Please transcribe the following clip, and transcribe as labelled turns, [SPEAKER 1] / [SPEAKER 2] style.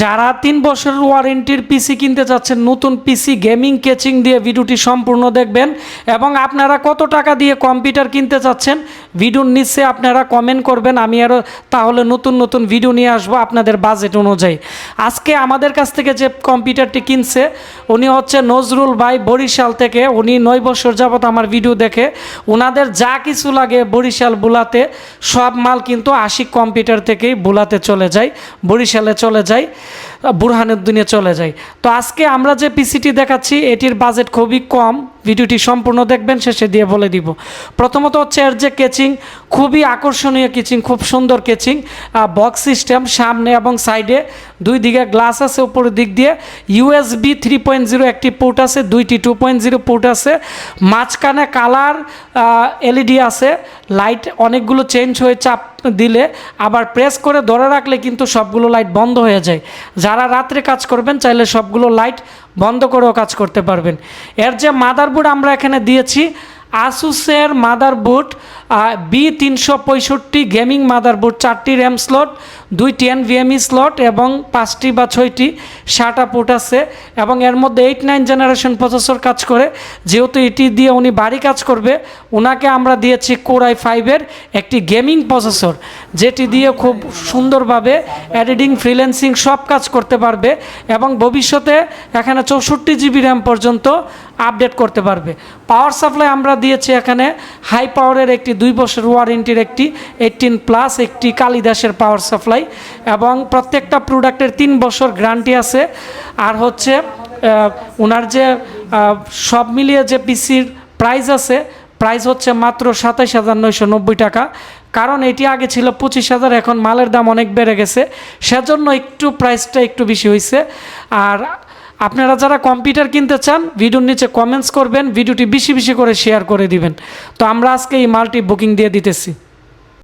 [SPEAKER 1] যারা তিন বছরের ওয়ারেন্টির পিসি কিনতে চাচ্ছেন, নতুন পিসি গেমিং কেচিং দিয়ে ভিডিওটি সম্পূর্ণ দেখবেন এবং আপনারা কত টাকা দিয়ে কম্পিউটার কিনতে চাচ্ছেন, ভিডিওর নিচে আপনারা কমেন্ট করবেন, আমি আরও তাহলে নতুন নতুন ভিডিও নিয়ে আসব আপনাদের বাজেট অনুযায়ী। আজকে আমাদের কাছ থেকে যে কম্পিউটারটি কিনছে, উনি হচ্ছে নজরুল ভাই বরিশাল থেকে, উনি নয় বছর যাবত আমার ভিডিও দেখে ওনাদের যা কিছু লাগে বরিশাল বুলাতে, সব মাল কিন্তু আশিক কম্পিউটার থেকেই বুলাতে চলে যায়, বরিশালে চলে যায় বুরহানুদ্দিনে চলে যায়। তো আজকে আমরা যে পিসিটি দেখাচ্ছি, এটির বাজেট খুবই কম। ভিডিওটি সম্পূর্ণ দেখবেন, শেষে দিয়ে বলে দিব। প্রথমত হচ্ছে এর যে কেচিং খুবই আকর্ষণীয় কেচিং খুব সুন্দর কেচিং বক্স সিস্টেম সামনে এবং সাইডে দুই দিকে গ্লাস আছে উপরের দিক দিয়ে। ইউএসবি থ্রি পয়েন্ট জিরো একটি পোর্ট আছে, দুইটি টু পয়েন্ট জিরো পোর্ট আছে। মাঝখানে কালার এলইডি আছে। লাইট অনেকগুলো চেঞ্জ হয়ে চাপ দিলে আবার প্রেস করে ধরে রাখলে কিন্তু সবগুলো লাইট বন্ধ হয়ে যায়। যারা রাত্রে কাজ করবেন, চাইলে সবগুলো লাইট বন্ধ করেও কাজ করতে পারবেন। এর যে মাদারবোর্ড আমরা এখানে দিয়েছি আসুসের মাদারবোর্ড বি তিনশো পঁয়ষট্টি গেমিং মাদারবোর্ড চারটি র্যাম স্লট দুইটি এনভিএমই স্লট এবং পাঁচটি বা ছয়টি ষাটা পোর্ট আছে এবং এর মধ্যে এইট নাইন জেনারেশন প্রসেসর কাজ করে। যেহেতু এটি দিয়ে উনি বাড়ি কাজ করবে ওনাকে আমরা দিয়েছি কোরাই ফাইভের একটি গেমিং প্রসেসর যেটি দিয়ে খুব সুন্দরভাবে এডিটিং ফ্রিল্যান্সিং সব কাজ করতে পারবে এবং ভবিষ্যতে এখানে চৌষট্টি জিবি র্যাম পর্যন্ত আপডেট করতে পারবে। পাওয়ার সাপ্লাই আমরা দিয়েছি এখানে হাই পাওয়ারের একটি দুই বছর ওয়ারেন্টির একটি এইটিন প্লাস একটি কালিদাসের পাওয়ার সাপ্লাই এবং প্রত্যেকটা প্রোডাক্টের তিন বছর গ্যারান্টি আছে। আর হচ্ছে ওনার যে সব মিলিয়ে যে পিসির প্রাইস আছে, প্রাইস হচ্ছে মাত্র সাতাইশ হাজার নয়শো নব্বই টাকা। কারণ এটি আগে ছিল পঁচিশ হাজার, এখন মালের দাম অনেক বেড়ে গেছে। সেজন্য একটু প্রাইসটা একটু বেশি হয়েছে আর আপনারা যারা কম্পিউটার কিনতে চান, ভিডিওর নিচে কমেন্টস করবেন, ভিডিওটি বেশি বেশি করে শেয়ার করে দিবেন। তো আমরা আজকে এই মালটি বুকিং দিয়ে দিতেছি।